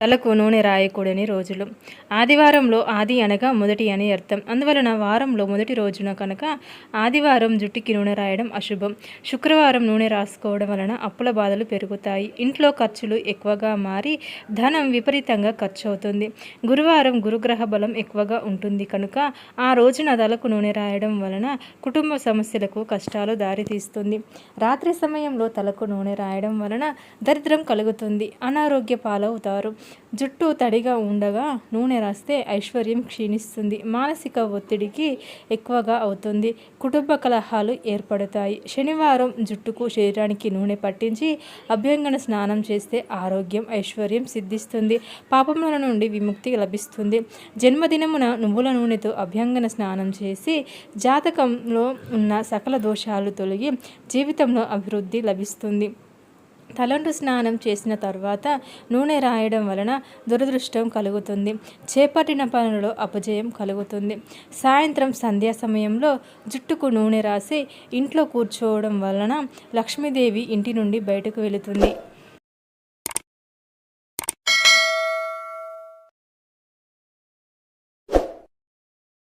తలకు నూనె రాయకూడని రోజులు. ఆదివారంలో ఆది అనగా మొదటి అని అర్థం. అందువలన వారంలో మొదటి రోజున కనుక ఆదివారం జుట్టుకి నూనె రాయడం అశుభం. శుక్రవారం నూనె రాసుకోవడం వలన అప్పుల బాధలు పెరుగుతాయి. ఇంట్లో ఖర్చులు ఎక్కువగా మారి ధనం విపరీతంగా ఖర్చు అవుతుంది గురువారం గురుగ్రహ బలం ఎక్కువగా ఉంటుంది కనుక ఆ రోజున తలకు నూనె రాయడం వలన కుటుంబ సమస్యలకు కష్టాలు దారితీస్తుంది. రాత్రి సమయంలో తలకు నూనె రాయడం వలన దరిద్రం కలుగుతుంది. అనారోగ్య పాలవుతారు. జుట్టు తడిగా ఉండగా నూనె రాస్తే ఐశ్వర్యం క్షీణిస్తుంది. మానసిక ఒత్తిడికి ఎక్కువగా అవుతుంది. కుటుంబ కలహాలు ఏర్పడతాయి. శనివారం జుట్టుకు శరీరానికి నూనె పట్టించి అభ్యంగన స్నానం చేస్తే ఆరోగ్యం ఐశ్వర్యం సిద్ధిస్తుంది. పాపముల నుండి విముక్తి లభిస్తుంది. జన్మదినమున నువ్వుల నూనెతో అభ్యంగన స్నానం చేసి జాతకంలో ఉన్న సకల దోషాలు తొలగి జీవితంలో అభివృద్ధి లభిస్తుంది. తలంటు స్నానం చేసిన తర్వాత నూనె రాయడం వలన దురదృష్టం కలుగుతుంది. చేపట్టిన పనులలో అపజయం కలుగుతుంది. సాయంత్రం సంధ్యా సమయంలో జుట్టుకు నూనె రాసి ఇంట్లో కూర్చోవడం వలన లక్ష్మీదేవి ఇంటి నుండి బయటకు వెళుతుంది.